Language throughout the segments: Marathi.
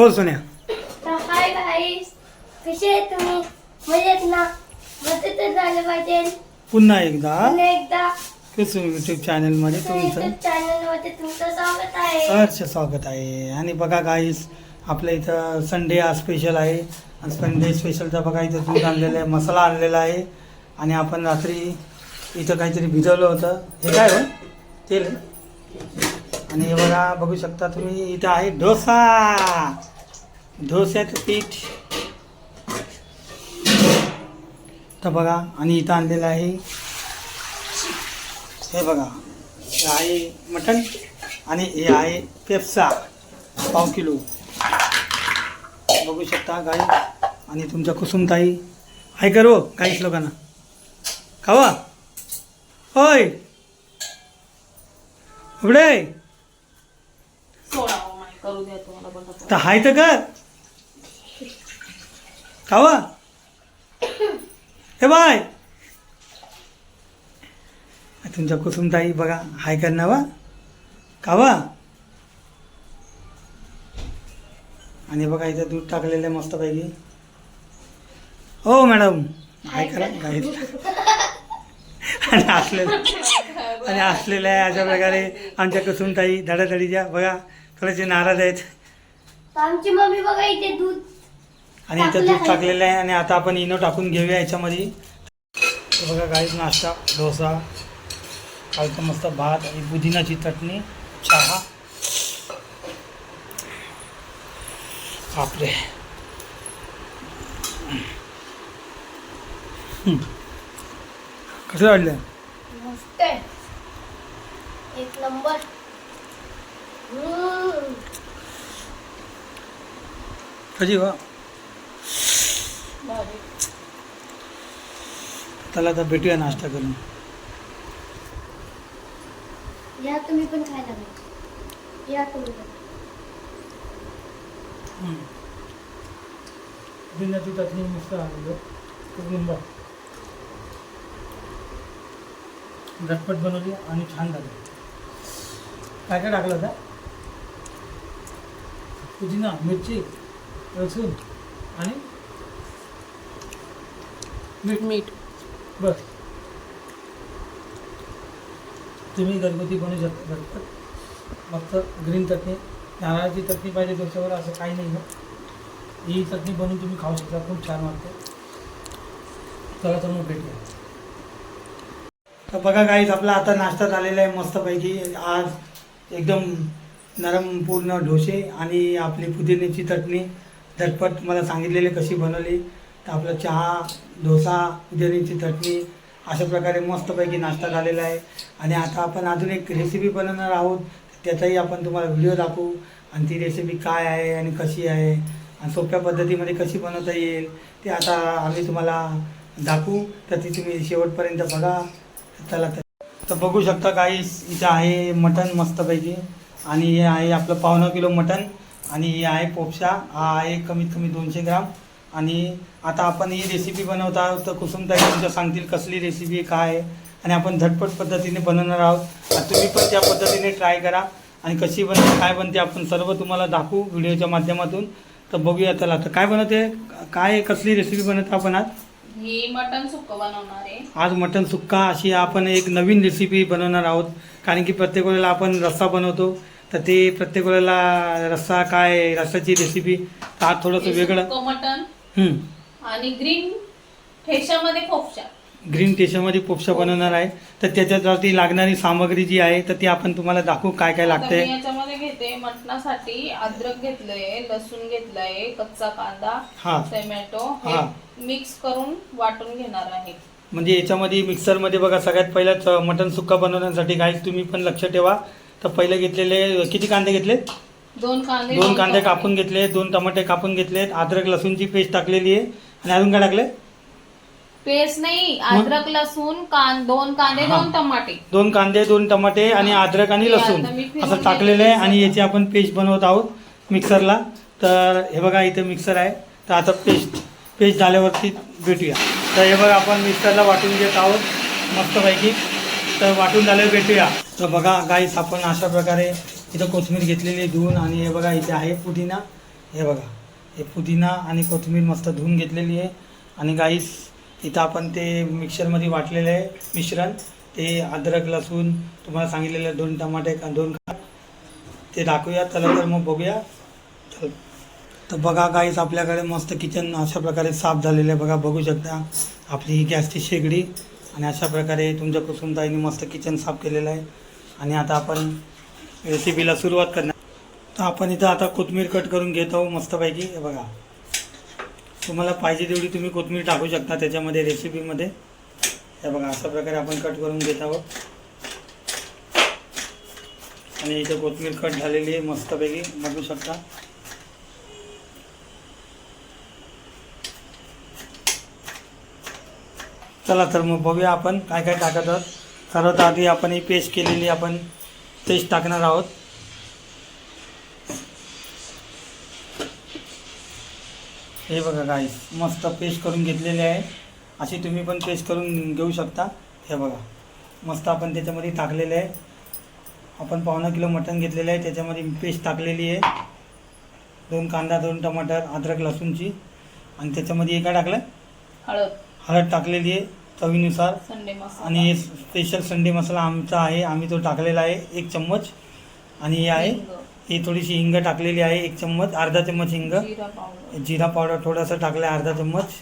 बोल सोन्या. हाय गाईस कसे तुम्ही? मजेत ना? मजेतच झालं पाहिजे. पुन्हा एकदा. पुन्हा एकदा. कसं युट्यूब चॅनलमध्ये तुमचं. युट्यूब चॅनलमध्ये तुमचं स्वागत आहे. सहर्ष स्वागत आहे. आणि बघा गाईस आपल्या इथं संडे हा स्पेशल आहे. आणि संडे स्पेशलचा बघा इथं दूध आणलेलं आहे मसाला आणलेला आहे. आणि आपण रात्री इथं काहीतरी भिजवलं होतं. हे काय हो? तेल. आणि हे बघा बघू शकता तुम्ही इथं आहे डोसा. डोस्याचं पीठ. तर बघा आणि इथं आणलेलं आहे. हे बघा हे आहे मटण आणि हे आहे पेप्सा पाव किलो. बघू शकता गाई आणि तुमच्या कुसुमताई. आहे करो काहीच लोकांना. खावा. होय. उघडे. बघा तर हाय तर कर. खावा. हे बाय. तुमच्या कुसुमताई बघा हाय कर ना वा खावा. आणि बघा इथं दूध टाकलेलं आहे मस्तपैकी. हो मॅडम. हाय करा गाईत. आणि असलेलं आणि असलेलं आहे अशा प्रकारे आमच्या कुसुमताई धडाधडीच्या बघा थोडेसे नाराज आहेत. आमची मम्मी बघा इथे दूध आणि इथं दूध टाकलेलं आहे आणि आता आपण इनो टाकून घेऊया याच्यामध्ये. बघा गाईच नाश्ता डोसा कालचा मस्त भात आणि पुदिनाची चटणी चहा. बापरे. कसं वाटलं एक नंबर. कशी वा त्याला आता भेटूया नाश्ता करून. या तुम्ही पण खायला. या तुम्ही पण. चटणी मस्त आणलं नंबर झटपट बनवली आणि छान झाली. काय काय टाकलं होता पुदिना मिरची लसूण आणि मीठ मीठ बस तुम्ही घरगुती बनवू शकता. झटपट फक्त ग्रीन चटणी नारळाची चटणी पाहिजे तुमच्यावर असं काही नाही ना. ही चटणी बनवून तुम्ही खाऊ शकता. खूप छान वाटते. चला तर मग भेटूया. तर बघा काहीच आपला आता नाश्ता झालेला आहे मस्तपैकी. आज एकदम नरम पूर्ण डोसे आणि आपली पुदिन्याची चटणी. झटपट मला सांगितलेली कशी बनवली. आपला चहा डोसा उद्यानीची चटणी अशा प्रकारे मस्तपैकी नाश्ता झालेला आहे. आणि आता आपण अजून एक रेसिपी बनवणार आहोत. त्याचाही आपण तुम्हाला व्हिडिओ दाखवू. आणि ती रेसिपी काय आहे आणि कशी आहे आणि सोप्या पद्धतीमध्ये कशी बनवता येईल ते आता आम्ही तुम्हाला दाखवू. तर ती तुम्ही शेवटपर्यंत बघा. चला तर. तर बघू शकता काही इथं आहे मटण मस्तपैकी. आणि हे आहे आपलं पावणं किलो मटण. आणि हे आहे पोपशा. हा आहे कमीत कमी दोनशे ग्राम. आणि आता आपण ही रेसिपी बनवत आहोत तर कुसुमताई तुमच्या सांगतील कसली रेसिपी काय आहे. आणि आपण झटपट पद्धतीने बनवणार आहोत. आणि तुम्ही पण त्या पद्धतीने ट्राय करा. आणि कशी बनते काय बनते आपण सर्व तुम्हाला दाखवू व्हिडिओच्या माध्यमातून. तर बघूया चला तर काय बनवते काय कसली रेसिपी बनवतो आपण आज? ही मटन सुक्क बनवणार आहे. आज मटन सुक्का अशी आपण एक नवीन रेसिपी बनवणार आहोत. कारण की प्रत्येक वेळेला आपण रस्सा बनवतो. तर ते प्रत्येक वेळेला रस्सा काय रस्साची रेसिपी तर आज थोडंसं वेगळं. मटन. आणि ग्रीन ठेशामध्ये खोपशा. ग्रीन टेशामध्ये पोपशा बनवणार आहे. तर त्याच्यासाठी लागणारी सामग्री जी आहे तर ती आपण तुम्हाला दाखवू काय काय आता लागतंय. मी याच्यामध्ये घेते मटणासाठी अद्रक घेतलंय लसूण घेतलंय कच्चा कांदा हा. टोमॅटो हा. हे. मिक्स करून वाटून घेणार आहे. म्हणजे याच्यामध्ये मिक्सरमध्ये बघा सगळ्यात पहिल्याच मटन सुक्का बनवण्यासाठी गाईस तुम्ही पण लक्ष ठेवा. तर पहिले घेतलेले किती कांदे घेतले दोन कांदे दोन कांदे. कापून घेतले दोन टमाटे कापून घेतलेत अद्रक लसूणची पेस्ट टाकलेली आहे. आणि अजून काय टाकले पेस्ट नाही अद्रक लसूण दोन कांदे हा. दोन टमाटे. दोन कांदे दोन टमाटे आणि अद्रक आणि हे लसूण. आता मी फिरवून असं टाकलेलं आहे घेतलं आणि. याची आपण पेस्ट बनवत आहोत मिक्सरला. तर हे बघा इथे मिक्सर आहे. तर आता पेस्ट पेस्ट झाल्यावरती भेटूया. तर हे बघा आपण मिक्सरला वाटून घेत आहोत मस्तपैकी. तर वाटून झाल्यावर भेटूया. तर बघा गाईस आपण अशा प्रकारे इथं कोथिंबीर घेतलेली आहे धुवून आणि हे बघा इथे आहे पुदिना. हे बघा हे पुदिना आणि कोथिंबीर मस्त धुवून घेतलेली आहे. आणि गाईस इथं आपण ते मिक्सरमध्ये वाटलेलं आहे मिश्रण. ते अद्रक लसूण तुम्हाला सांगितलेलं दोन टमाटे का दोन का ते दाखवूया चला तर मग बघूया. चल. तर बघा गाईस आपल्याकडे मस्त किचन अशा प्रकारे साफ झालेलं आहे. बघा बघू शकता आपली ही गॅसची शेगडी. आणि अशा प्रकारे तुमच्या कुसुमताईने मस्त किचन साफ केलेलं आहे. आणि आता आपण रेसिपीला सुरुवात करणार. तर आपण इथं आता कोथमीर कट करून घेत आहोत मस्तपैकी. हे बघा. तुम्हाला पाहिजे तेवढी तुम्ही कोथमीर टाकू शकता त्याच्यामध्ये रेसिपीमध्ये. हे बघा अशा प्रकारे आपण कट करून घेत आहोत. आणि इथं कोथमीर कट झालेली आहे मस्तपैकी. बघू शकता. चला तर मग बघूया आपण काय काय टाकत आहोत. सर्वात आधी आपण ही पेस्ट केलेली आपण पेस्ट टाकणार आहोत. हे बघा गाईस मस्त पेस्ट करून घेतलेली आहे. अशी तुम्ही पण पेस्ट करून घेऊ शकता. हे बघा मस्त आपण त्याच्यामध्ये टाकलेलं आहे. आपण पावणा किलो मटण घेतलेलं आहे त्याच्यामध्ये पेस्ट टाकलेली आहे. दोन कांदा दोन टमाटर अद्रक लसूणची. आणि त्याच्यामध्ये काय टाकलं? हळद. हळद टाकलेली आहे. चवीनुसार. संडे मसाला. आणि स्पेशल संडे मसाला आमचा आहे. आम्ही तो टाकलेला आहे एक चम्मच. आणि हे आहे हिंग, ही थोडीशी हिंग टाकलेली आहे एक चम्मच अर्धा चम्मच हिंग. जिरा पावडर. जिरा पावडर थोडासा टाकला आहे अर्धा चम्मच.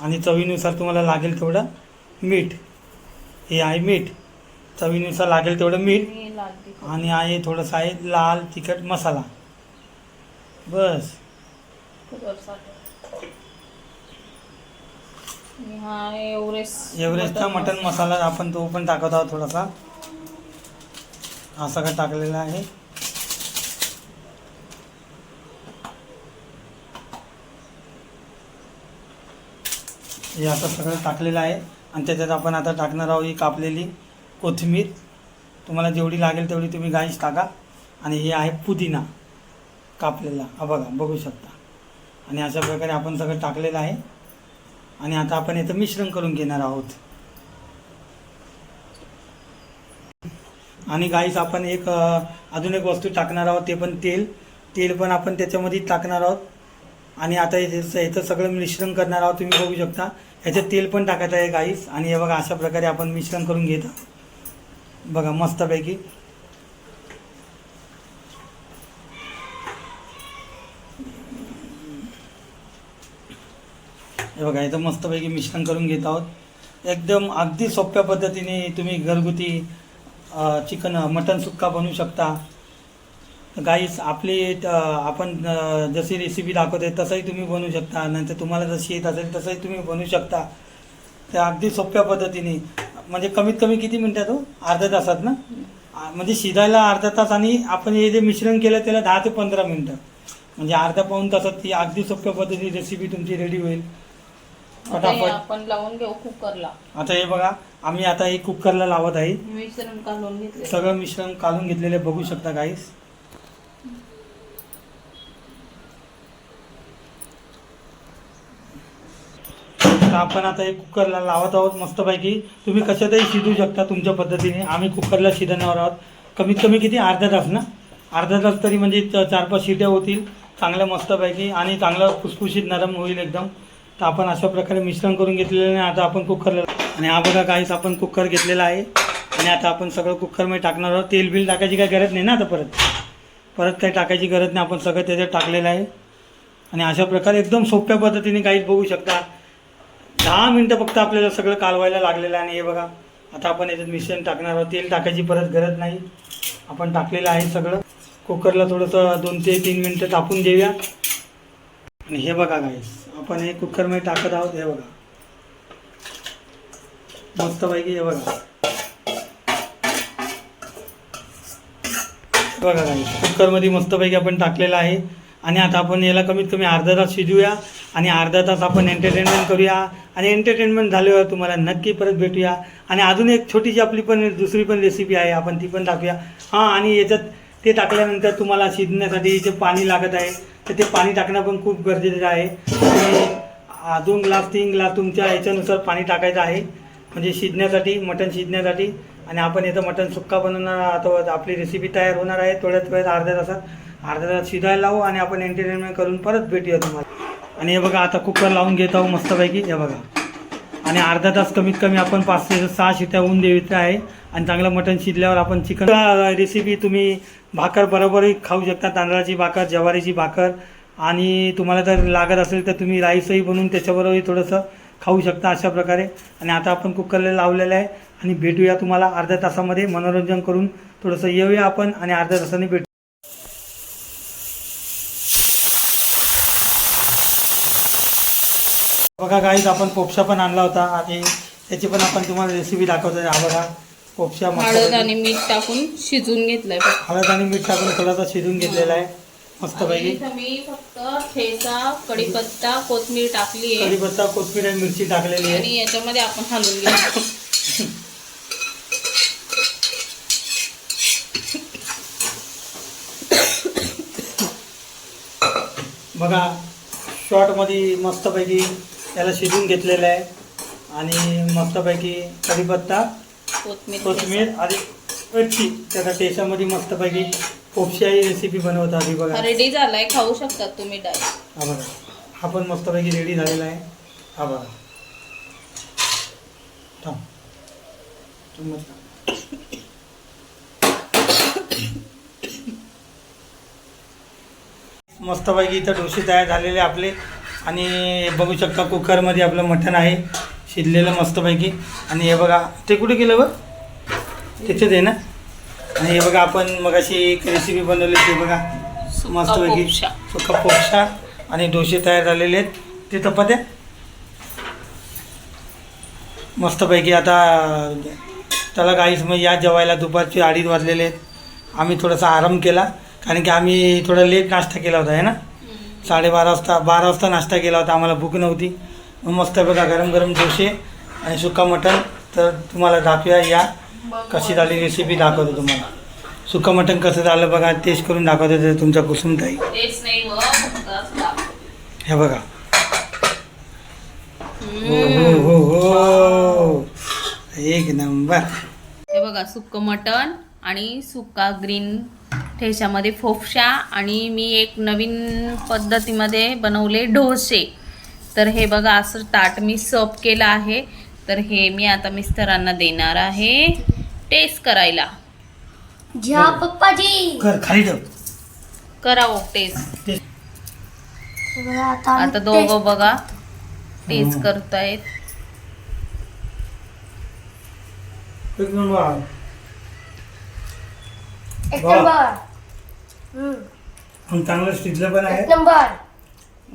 आणि चवीनुसार तुम्हाला लागेल तेवढं मीठ. हे आहे मीठ. चवीनुसार लागेल तेवढं मीठ. आणि लाल तिखट आणि आहे थोडंसं आहे लाल तिखट मसाला. बस. हा एव्हरेस्ट एव्हरेस्टचा मटन मसाला. आपण तो पण टाकत आहोत थोडासा. हा सगळं टाकलेला आहे. हे असं सगळं टाकलेलं आहे. आणि त्याच्यात आपण आता टाकणार आहोत ही कापलेली कोथिंबीर. तुम्हाला जेवढी लागेल तेवढी तुम्ही गाईस टाका. आणि हे आहे पुदिना कापलेला. हा बघा बघू शकता. आणि अशा प्रकारे आपण सगळं टाकलेलं आहे. आणि आता आपण याचं मिश्रण करून घेणार आहोत. आणि गाईस आपण एक अजून एक वस्तू टाकणार आहोत ते पण तेल. तेल पण आपण त्याच्यामध्ये टाकणार आहोत. आणि आता याचं याचं सगळं मिश्रण करणार आहोत तुम्ही बघू शकता. ह्याच्यात तेल पण टाकायचं आहे गाईस आणि हे बघा अशा प्रकारे आपण मिश्रण करून घेत बघा मस्तपैकी. हे बघा इथं मस्तपैकी मिश्रण करून घेत आहोत. एकदम अगदी सोप्या पद्धतीने तुम्ही घरगुती चिकन मटन सुक्का बनवू शकता. गाईस आपली आपण जशी रेसिपी दाखवते तसंही तुम्ही बनवू शकता. नंतर तुम्हाला जशी येत असेल तसंही तुम्ही बनवू शकता. ते अगदी सोप्या पद्धतीने. म्हणजे कमीत कमी किती मिनटात हो? अर्ध्या तासात ना? म्हणजे शिजायला अर्धा तास आणि आपण हे जे मिश्रण केलं त्याला दहा ते पंधरा मिनटं. म्हणजे अर्ध्या पाऊण तासात ती अगदी सोप्या पद्धतीने रेसिपी तुमची रेडी होईल. आता हे फटाफट आपण लावून घेऊ कुकरला. आता हे बघा आम्ही आता हे कुकरला लावत आहे. मिश्रण काढून घेतले सगळं मिश्रण काढून घेतलेले बघू शकता गाईस तर आपण आता हे कुकरला लावत आहोत मस्तपैकी. तुम्ही कशातही शिजू शकता तुमच्या पद्धतीने. आम्ही कुकरला शिजवणार आहोत. कमीत कमी किती? अर्धा तास ना? अर्धा तास तरी म्हणजे चार पाच शिट्या होतील. चांगल्या मस्तपैकी आणि चांगलं फुसफुशीत नरम होईल एकदम. तर आपण अशा प्रकारे मिश्रण करून घेतलेलं आहे आता आपण कुकरला आणि हा बघा काहीच आपण कुकर घेतलेला आहे. आणि आता आपण सगळं कुकरमध्ये टाकणार आहोत. तेल बिल टाकायची काही गरज नाही ना आता परत. परत काही टाकायची गरज नाही आपण सगळं त्याच्यात टाकलेलं आहे. आणि अशा प्रकारे एकदम सोप्या पद्धतीने काहीच बघू शकता. दहा मिनटं फक्त आपल्याला सगळं कालवायला लागलेलं आहे. आणि हे बघा आता आपण याच्यात मिश्रण टाकणार आहोत. तेल टाकायची परत गरज नाही. आपण टाकलेलं आहे सगळं. कुकरला थोडंसं दोन ते तीन मिनटं टाकून देऊया आणि हे बघा गाईस आपण हे कुकरमध्ये टाकत आहोत हे बघा. मस्तपैकी हे बघा. बघा कुकरमध्ये मस्तपैकी आपण टाकलेलं आहे. आणि आता आपण याला कमीत कमी अर्धा तास शिजूया आणि अर्धा तास आपण एंटरटेनमेंट करूया. आणि एंटरटेनमेंट झाल्यावर तुम्हाला नक्की परत भेटूया. आणि अजून एक छोटीशी आपली पण दुसरी पण रेसिपी आहे आपण ती पण टाकूया. हां आणि याच्यात ते टाकल्यानंतर तुम्हाला शिजण्यासाठी जे पाणी लागत आहे तर ते पाणी टाकणं पण खूप गरजेचं आहे. दोन ग्लास तीन ग्लास तुमच्या याच्यानुसार पाणी टाकायचं आहे. म्हणजे शिजण्यासाठी मटण शिजण्यासाठी. आणि आपण इथं मटण सुक्का बनवणार आता आपली रेसिपी तयार होणार आहे. थोड्याच वेळात अर्ध्या तासात अर्धा तासात शिजायला लावू आणि आपण एंटरटेनमेंट करून परत भेटूया तुम्हाला. आणि हे बघा आता कुकर लावून घेत आहोत मस्तपैकी. हे बघा. आणि अर्धा तास कमीत कमी आपण पाच ते सहा शिट्या होऊन द्यायचं आहे. आणि चांगलं मटण शिजल्यावर आपण चिकन. रेसिपी तुम्ही भाकर बरोबरही खाऊ शकता. तांदळाची भाकर ज्वारीची भाकर. आणि तुम्हाला जर लागत असेल तर तुम्ही राईसही बनवून त्याच्याबरोबरही थोडंसं खाऊ शकता अशा प्रकारे. आणि आता आपण कुकरला लावलेलं आहे. आणि भेटूया तुम्हाला अर्ध्या तासामध्ये मनोरंजन करून. थोडंसं येऊया आपण आणि अर्ध्या तासाने भेटू. बघा गाईज आपण पोपशा पण आणला होता. आणि त्याची पण आपण तुम्हाला रेसिपी दाखवतो हा बघा. पोपशा हळद मस्त आणि मीठ टाकून शिजून घेतलंय. हळद आणि मीठ टाकून थोडासा शिजून घेतलेला आहे. मस्तपैकी इथं मी फक्त ठेचा कढीपत्ता कोथमीर टाकली आहे. कढीपत्ता कोथिंबीर आणि मिरची टाकलेली आहे. आणि याच्यामध्ये आपण हलवून घेऊ. बघा शॉर्टमध्ये मस्तपैकी त्याला शिजून घेतलेलं आहे. आणि मस्तपैकी कढीपत्ता कोथमीर आणि मिरची त्याच्या टेस्टामध्ये मस्तपैकी पोपशाही रेसिपी बनवतात ही बघा. रेडी झालाय. खाऊ शकतात तुम्ही डाय हा बघा. हा पण मस्तपैकी रेडी झालेला आहे. हा बघा. थांब. चम्मच टाक. मस्तपैकी इथं डोसे तयार झालेले आपले. आणि बघू शकता कुकरमध्ये आपलं मटण आहे. शिजलेलं मस्तपैकी. आणि हे बघा ते कुठे गेलं बघ त्याच्यात आहे ना? आणि हे बघा आपण मगाशी एक रेसिपी बनवली ते बघा. मस्तपैकी. सुका पोपशा. आणि डोसे तयार झालेले आहेत. ते चपात्या मस्तपैकी आता त्याला काहीच मग या जेवायला दुपारचे अडीच वाजलेले आहेत. आम्ही थोडासा आराम केला कारण की आम्ही थोडा लेट नाश्ता केला होता आहे ना? साडेबारा वाजता बारा वाजता नाश्ता केला होता आम्हाला भूक नव्हती. मस्त बघा गरम गरम डोसे आणि सुका मटण. तर तुम्हाला दाखवूया या कशी झाली रेसिपी दाखवतो तुम्हाला. सुका मटण कसं झालं बघा टेस्ट करून दाखवतो ते तुमचा कुसुमताई. हे बघा. हो हो हो हो. एक नंबर. हे बघा सुक्क मटण आणि सुक्का ग्रीन ठेच्यामध्ये फोफशा आणि मी एक नवीन पद्धतीमध्ये बनवले डोसे. तर हे बघा असं ताट मी सर्व केलं आहे. तर हे मी आता मिस्टरांना देणार आहे. टेस्ट करायला. घ्या पप्पाजी. कर खाली ठेव. करावं टेस्ट बघा, आता आम्ही आता दोघं taste बघा. टेस्ट करतायत. एक नंबर एक वा. नंबर. हम्म, आणि चांगलं शिजलं पण आहे. एक नंबर.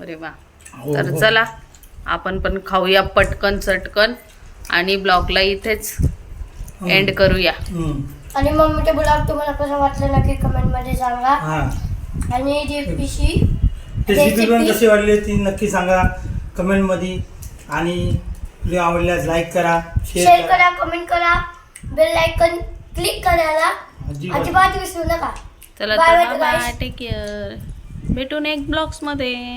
अरे वा. हो, तर हो. चला आपण पण खाऊया पटकन चटकन. आणि ब्लॉगला इथेच एंड करूया. हम्म. आणि मम्मीचे ब्लॉग तुम्हाला कसं वाटलं नक्की कमेंटमध्ये सांगा. हा. आणि रेसिपीशी रेसिपी पण. कशी वाटली ती नक्की सांगा कमेंटमध्ये. आणि व्हिडिओ आवडल्यास लाईक करा शेअर करा. कमेंट करा. बेल आयकन क्लिक करायला अजिबात. विसरू नका. चला बाय. टेक केअर भेटू नेक्स्ट ब्लॉग्समध्ये.